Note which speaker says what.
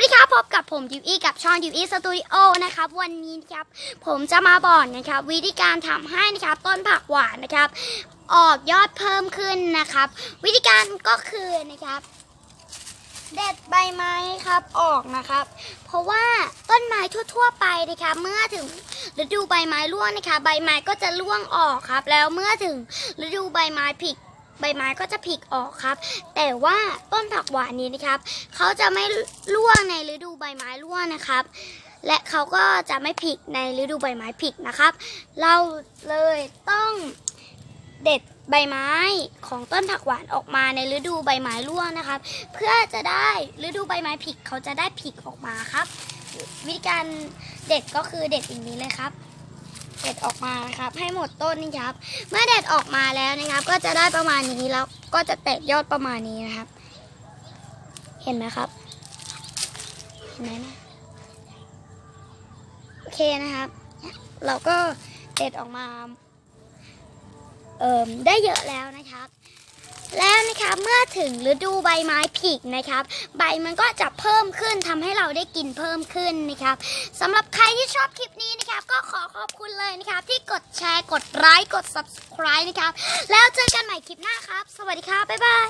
Speaker 1: วัสดีครับพบกับผมยูอีกับช่องยูอีสตูดิโอนะครับวันนี้นะครับผมจะมาบอกนะครับวิธีการทำให้นะครับต้นผักหวานนะครับ ออกยอดเพิ่มขึ้นนะครับ วิธีการก็คือนะครับ เด็ดใบไม้ครับออกนะครับ เพราะว่าต้นไม้ทั่ว ๆ ไปนะคะเมื่อถึงฤดูใบไม้ร่วงนะคะ ใบไม้ก็จะร่วงออกครับ แล้วเมื่อถึงฤดูใบไม้ผลิ ใบไม้ก็จะผลิออกครับ แต่ว่าต้นผักหวานนี้นะครับเขาจะไม่ร่วงในฤดูใบไม้ร่วงนะครับ และเขาก็จะไม่ผลิในฤดูใบไม้ผลินะครับ เราเลยต้องเด็ดใบไม้ของต้นผักหวานออกมาในฤดูใบไม้ร่วงนะครับ เพื่อจะได้ฤดูใบไม้ผลิเขาจะได้ผลิออกมาครับ วิธีการเด็ดก็คือเด็ดอย่างนี้เลยครับ เด็ดออกมานะครับ ให้หมดต้นนี่ครับ เมื่อเด็ดออกมาแล้วนะครับ ก็จะได้ประมาณนี้แล้วก็จะแตกยอดประมาณนี้นะครับ เห็นไหมครับเห็นไหมนะโอเคนะครับ เราก็เด็ดออกมาเอ่อได้เยอะแล้วนะครับ นะคะเมื่อถึงฤดูใบไม้ผลินะครับ ใบมันก็จะเพิ่มขึ้นทำให้เราได้กินเพิ่มขึ้นนะครับสำหรับใครที่ชอบคลิปนี้นะครับ ก็ขอขอบคุณเลยนะครับ ที่กดแชร์กดไลค์กด subscribe นะครับ แล้วเจอกันใหม่คลิปหน้าครับ สวัสดีครับบ๊ายบาย